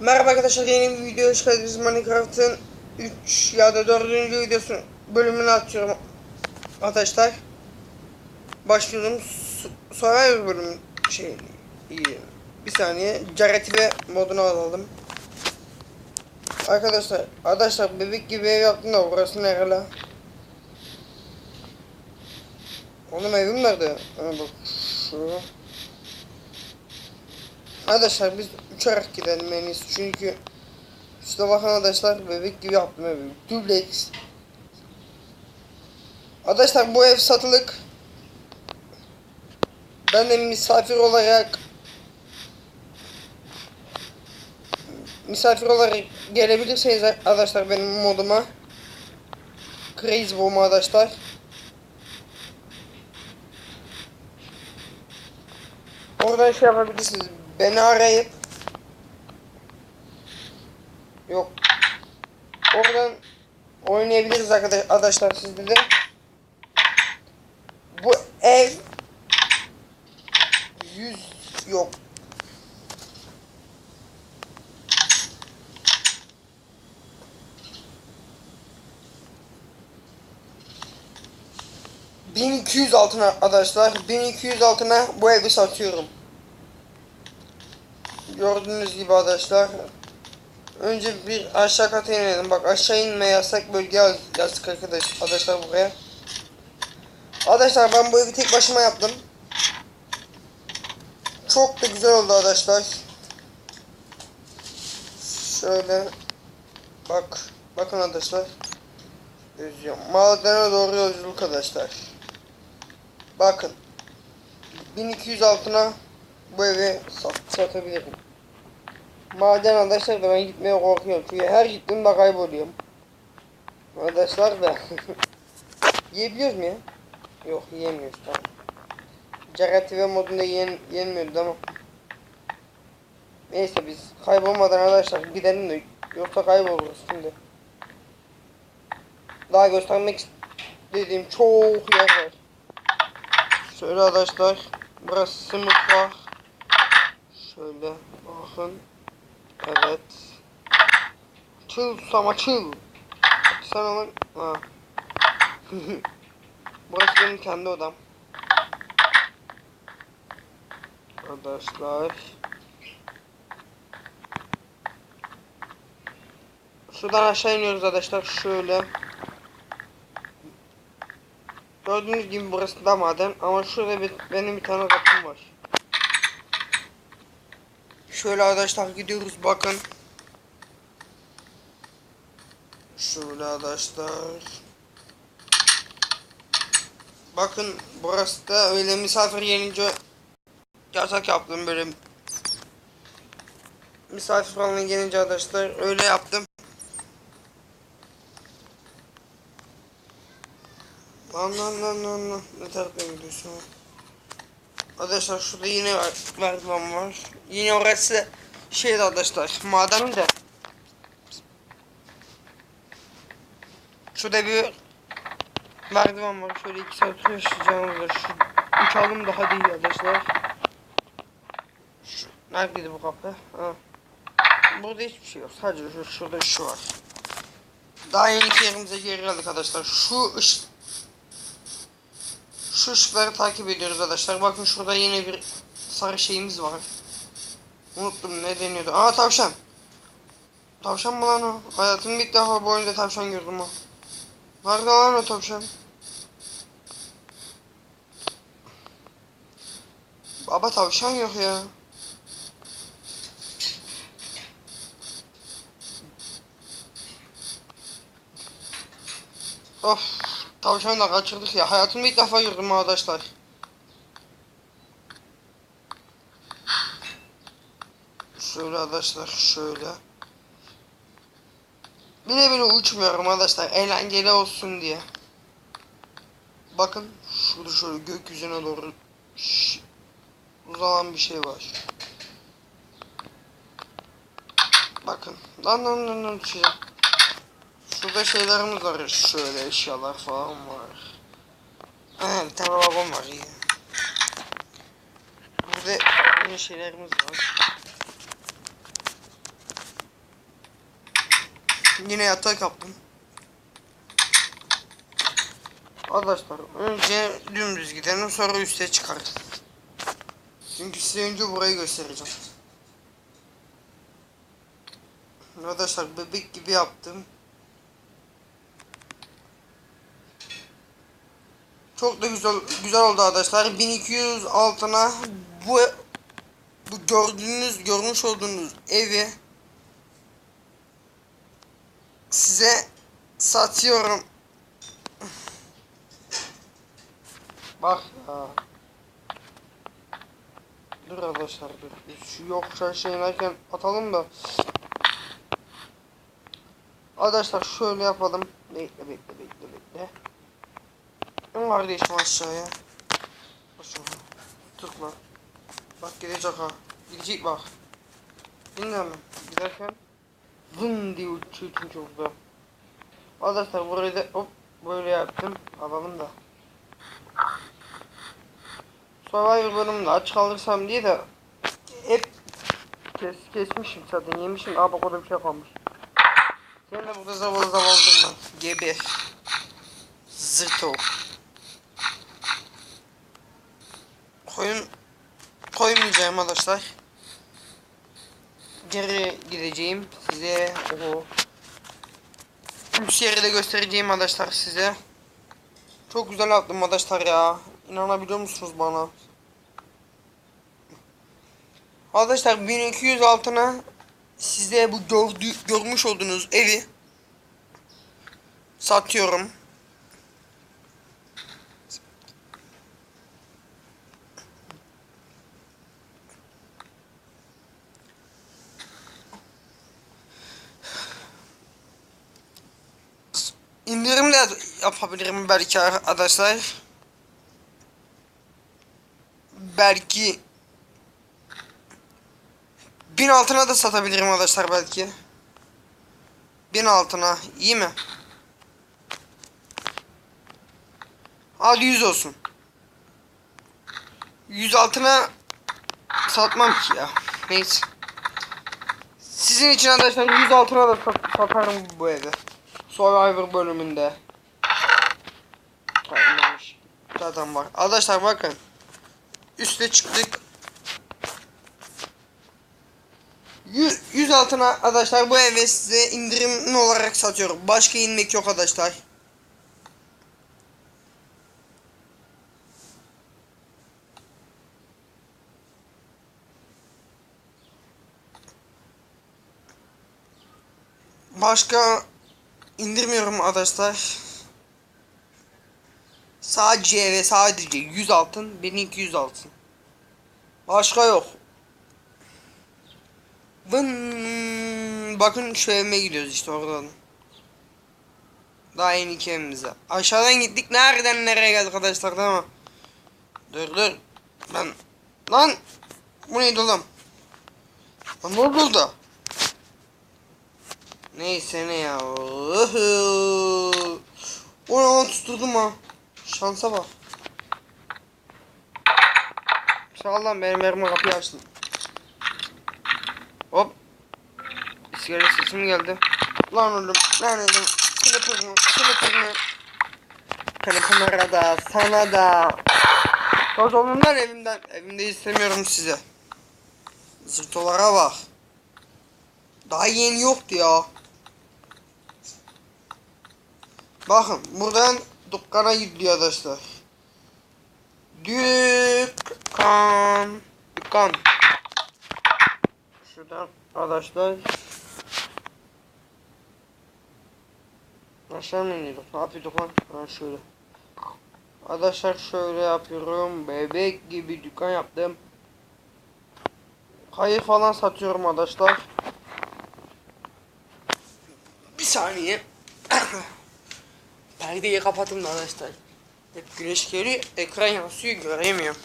Merhaba arkadaşlar yeni bir video hoş geldiniz Minecraft'ın 3 ya da 4. videosu bölümünü atıyorum arkadaşlar Başlıyorum Survivor bölüm şey iyi. bir saniye Jaretibe modunu alalım Arkadaşlar arkadaşlar bebek gibi ev yaptım da burası nerede Oğlum evim nerede? Bak şu Arkadaşlar biz uçarak gidelim en çünkü işte bakın arkadaşlar bebek gibi evi. Duplex. Arkadaşlar bu ev satılık. Ben de misafir olarak misafir olarak gelebilirseniz arkadaşlar benim moduma Crazy Bomb arkadaşlar. Oradan şey yapabilirsiniz. Beni arayıp Yok. Oradan oynayabiliriz arkadaş- arkadaşlar sizde de. Bu ev 100 yok. ...1200 altına arkadaşlar... ...1200 altına bu evi satıyorum. Gördüğünüz gibi arkadaşlar... Önce bir aşağı kata inelim. Bak aşağı inme yasak bölge yaz, yazdık arkadaş, arkadaşlar buraya. Arkadaşlar ben bu evi tek başıma yaptım. Çok da güzel oldu arkadaşlar. Şöyle. Bak. Bakın arkadaşlar. Yazıyorum. Madene doğru yolculuk arkadaşlar. Bakın. 1200 altına bu evi sat, satabilirim. Maden arkadaşlar da ben gitmeye korkuyorum. Çünkü her gittiğimde kayboluyorum. Arkadaşlar da yiyebiliyoruz mu ya? Yok yiyemiyoruz tamam. Cagative modunda yen, yenmiyordu ama. Neyse biz kaybolmadan arkadaşlar gidelim de yoksa kayboluruz şimdi. Daha göstermek istediğim çok yer var. Şöyle arkadaşlar burası mutfak. Şöyle bakın. Evet. Çıl sama çıl. Sen onun... Ha. Burası benim kendi odam. Arkadaşlar. Şuradan aşağı iniyoruz arkadaşlar. Şöyle. Gördüğünüz gibi burası da maden ama şurada bir, benim bir tane kapım var. Şöyle arkadaşlar gidiyoruz bakın. Şöyle arkadaşlar. Bakın burası da öyle misafir gelince yasak yaptım böyle. Misafir falan gelince arkadaşlar öyle yaptım. Lan lan lan lan lan ne tarafa gidiyorsun? Arkadaşlar şurada yine merdiven var. Yine orası şeydi arkadaşlar maden de. Şurada bir merdiven var. Şöyle iki saat yaşayacağımızda şu uçalım daha değil arkadaşlar. Şu, neredeydi bu kapı? Ha. Burada hiçbir şey yok. Sadece şu, şurada şu var. Daha yeni yerimize geri geldik arkadaşlar. Şu ışık şu ışıkları takip ediyoruz arkadaşlar. Bakın şurada yine bir sarı şeyimiz var. Unuttum ne deniyordu. Aa tavşan. Tavşan mı lan o? Hayatımda ilk defa bu oyunda tavşan gördüm o. Nerede lan o tavşan? Baba tavşan yok ya. Of. Tavşanı da kaçırdık ya. Hayatımda ilk defa gördüm arkadaşlar. Şöyle arkadaşlar şöyle. Bir de böyle uçmuyorum arkadaşlar. Eğlenceli olsun diye. Bakın şurada şöyle gökyüzüne doğru uzanan bir şey var. Bakın. Lan lan lan lan uçacağım. Şurada şeylerimiz var. Şöyle eşyalar falan var. Ha, bir tane vagon var iyi. Burada yine şeylerimiz var. Yine yatak yaptım. Arkadaşlar önce dümdüz gidelim sonra üste çıkarız. Çünkü size önce burayı göstereceğim. Arkadaşlar bebek gibi yaptım. Çok da güzel güzel oldu arkadaşlar. 1200 altına bu bu gördüğünüz görmüş olduğunuz evi size satıyorum. Bak ya. Dur arkadaşlar dur. Şu yokuşa şey inerken atalım da. Arkadaşlar şöyle yapalım. Bekle bekle bekle. İn kardeşim aşağıya. Aşağı. Tıkla. Bak gidecek ha. Gidecek bak. Dinle hemen. Giderken. Vın diye uçuyor çünkü burada. Arkadaşlar burayı da hop böyle yaptım. Alalım da. Survivor bölümünde aç kalırsam diye de hep kes, kesmişim zaten yemişim. Aa bak orada bir şey kalmış. Sen de burada zavallı zavallı durma. Geber. Zırto. Koyun koymayacağım arkadaşlar. Geri gideceğim size o üst yeri de göstereceğim arkadaşlar size. Çok güzel yaptım arkadaşlar ya. İnanabiliyor musunuz bana? Arkadaşlar 1200 altına size bu gördü, görmüş olduğunuz evi satıyorum. İndirim de yapabilirim belki arkadaşlar. Belki bin altına da satabilirim arkadaşlar belki. Bin altına iyi mi? Hadi 100 olsun. 100 altına satmam ki ya. Neyse. Sizin için arkadaşlar 100 altına da sat satarım bu evi. Survivor bölümünde. Zaten var. Arkadaşlar bakın. Üste çıktık. 100, 100 altına arkadaşlar bu evi size indirimli olarak satıyorum. Başka inmek yok arkadaşlar. Başka indirmiyorum arkadaşlar. Sadece ve sadece 100 altın, 1200 altın. Başka yok. Vın. Bakın şu evime gidiyoruz işte oradan. Daha yeni iki evimize. Aşağıdan gittik. Nereden nereye geldik arkadaşlar değil mi? Dur dur. Ben... Lan! Bu neydi oğlum? Lan ne oldu da? Neyse ne ya. O ne lan tutturdum ha. Şansa bak. Sağ ol lan benim yerime kapıyı açtın. Hop. İskele sesim geldi. Lan oğlum lan oğlum. Kılıpını kılıpını. Kılıpınlara da sana da. Toz olun lan evimden. Evimde istemiyorum size. Zırtolara bak. Daha yeni yoktu ya. Bakın buradan dükkana gidiyor arkadaşlar. Dükkan. Dükkan. Şuradan arkadaşlar. Aşağı mı iniyorduk? Ne yapıyorduk lan? Ha şöyle. Arkadaşlar şöyle yapıyorum. Bebek gibi dükkan yaptım. Kayık falan satıyorum arkadaşlar. Bir saniye. Perdeyi kapatın da arkadaşlar. Hep güneş geliyor, ekran yansıyor, göremiyorum.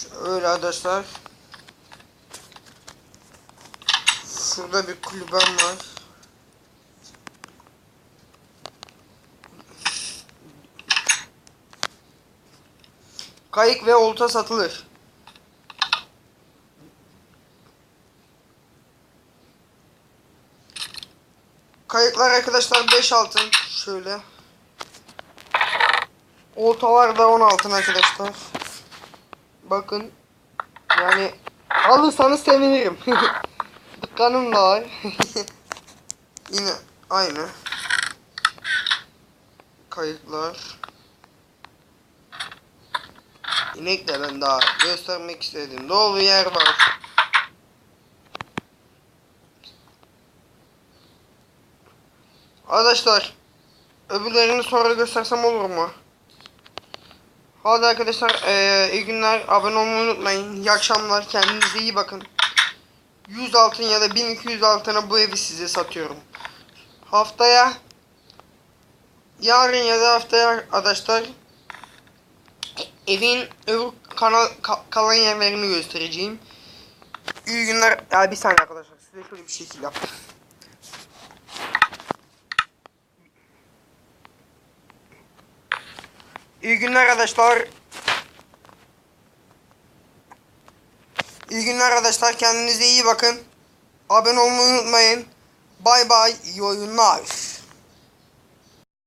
Şöyle arkadaşlar. Şurada bir kulübem var. Kayık ve olta satılır. Balıklar arkadaşlar 5 altın. Şöyle. Oltalar da 10 altın arkadaşlar. Bakın. Yani alırsanız sevinirim. Dükkanım da var. Yine aynı. Kayıklar. İnek de ben daha göstermek istedim. Dolu yer var. Arkadaşlar öbürlerini sonra göstersem olur mu? Hadi arkadaşlar eee, iyi günler abone olmayı unutmayın. İyi akşamlar kendinize iyi bakın. 100 altın ya da 1200 altına bu evi size satıyorum. Haftaya yarın ya da haftaya arkadaşlar evin öbür kanal ka- kalan yerlerini göstereceğim. İyi günler. Ya bir saniye arkadaşlar size şöyle bir şekil yap. İyi günler arkadaşlar. İyi günler arkadaşlar. Kendinize iyi bakın. Abone olmayı unutmayın. Bay bay. İyi oyunlar.